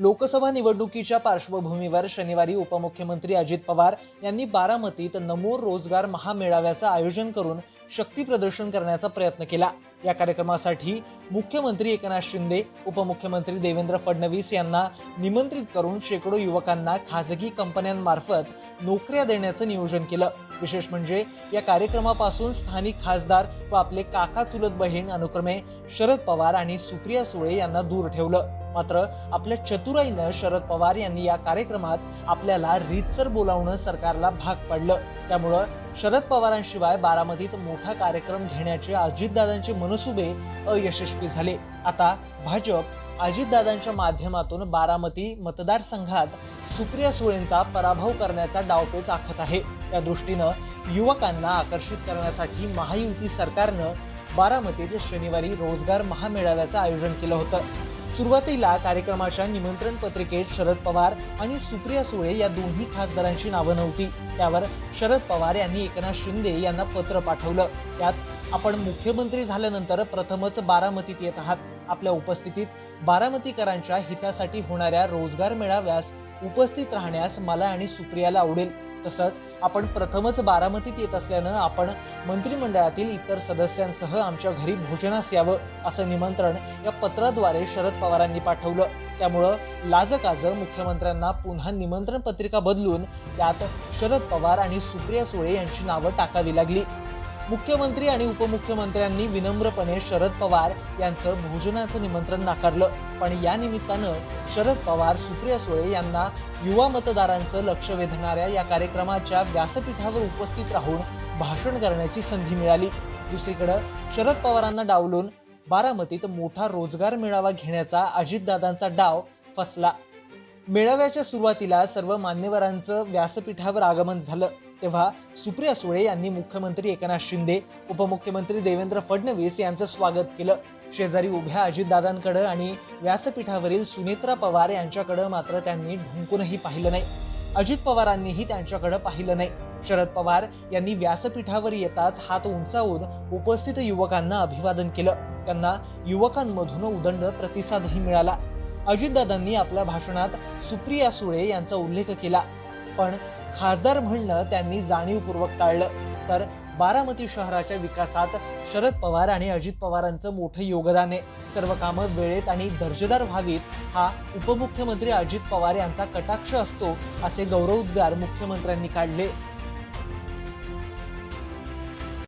लोकसभा निवडणुकीच्या पार्श्वभूमीवर शनिवारी उपमुख्यमंत्री अजित पवार यांनी बारामतीत नमो रोजगार महामेळाव्याचं आयोजन करून शक्ती प्रदर्शन करण्याचा प्रयत्न केला. या कार्यक्रमासाठी मुख्यमंत्री एकनाथ शिंदे उपमुख्यमंत्री देवेंद्र फडणवीस यांना निमंत्रित करून शेकडो युवकांना खासगी कंपन्यांमार्फत नोकऱ्या देण्याचं नियोजन केलं. विशेष म्हणजे या कार्यक्रमापासून स्थानिक खासदार व आपले काका चुलत बहीण अनुक्रमे शरद पवार आणि सुप्रिया सुळे यांना दूर ठेवलं. मात्र आपल्या चतुराईनं शरद पवार यांनी या कार्यक्रमात आपल्याला रीतसर बोलावणं सरकारला भाग पडलं. त्यामुळं शरद पवारांशिवाय बारामतीत मोठा कार्यक्रम घेण्याचे अजितदादांचे मनसुबे अयशस्वी झाले. आता भाजप अजितदादांच्या माध्यमातून बारामती मतदारसंघात सुप्रिया सुळेंचा पराभव करण्याचा डावपेच आखत आहे. त्या दृष्टीनं युवकांना आकर्षित करण्यासाठी महायुती सरकारनं बारामतीत शनिवारी रोजगार महामेळाव्याचं आयोजन केलं होतं. सुरुवातीला कार्यक्रमाच्या निमंत्रण पत्रिकेत शरद पवार आणि सुप्रिया सुळे या दोन्ही खासदारांची नावं नव्हती. त्यावर शरद पवार यांनी एकनाथ शिंदे यांना पत्र पाठवलं. त्यात आपण मुख्यमंत्री झाल्यानंतर प्रथमच बारामतीत येत आहात. आपल्या उपस्थितीत बारामतीकरांच्या हितासाठी होणाऱ्या रोजगार मेळाव्यास उपस्थित राहण्यास मला आणि सुप्रियाला आवडेल. तसंच आपण प्रथमच बारामतीत येत असल्यानं आपण मंत्रिमंडळातील इतर सदस्यांसह आमच्या घरी भोजनास यावं असं निमंत्रण या पत्राद्वारे शरद पवारांनी पाठवलं. त्यामुळं लाजकाज मुख्यमंत्र्यांना पुन्हा निमंत्रण पत्रिका बदलून त्यात शरद पवार आणि सुप्रिया सुळे यांची नावं टाकावी लागली. मुख्यमंत्री आणि उपमुख्यमंत्र्यांनी विनम्रपणे शरद पवार यांचं भोजनाचं निमंत्रण नाकारलं. पण या निमित्तानं शरद पवार सुप्रिया सुळे यांना युवा मतदारांचं लक्ष वेधणाऱ्या या कार्यक्रमाच्या व्यासपीठावर उपस्थित राहून भाषण करण्याची संधी मिळाली. दुसरीकडं शरद पवारांना डावलून बारामतीत मोठा रोजगार मेळावा घेण्याचा अजितदादांचा डाव फसला. मेळाव्याच्या सुरुवातीला सर्व मान्यवरांचं व्यासपीठावर आगमन झालं. तेव्हा सुप्रिया सुळे यांनी मुख्यमंत्री एकनाथ शिंदे उपमुख्यमंत्री देवेंद्र फडणवीस यांचं स्वागत केलं. शेजारी उभ्या अजितदादांकडं आणि व्यासपीठावरील सुनेत्रा पवार यांच्याकडं मात्र त्यांनी ढुंकूनही पाहिलं नाही. अजित पवारांनीही त्यांच्याकडे पाहिलं नाही. शरद पवार यांनी व्यासपीठावर येताच हात उंचावून उपस्थित युवकांना अभिवादन केलं. त्यांना युवकांमधून उदंड प्रतिसादही मिळाला. अजितदादांनी आपल्या भाषणात सुप्रिया सुळे यांचा उल्लेख केला. पण खासदार म्हणणं त्यांनी जाणीवपूर्वक टाळलं. तर बारामती शहराच्या विकासात शरद पवार आणि अजित पवारांचं मोठं योगदान आहे. सर्व कामं वेळेत आणि दर्जेदार व्हावीत हा उपमुख्यमंत्री अजित पवार यांचा कटाक्ष असतो असे गौरवोद्गार मुख्यमंत्र्यांनी काढले.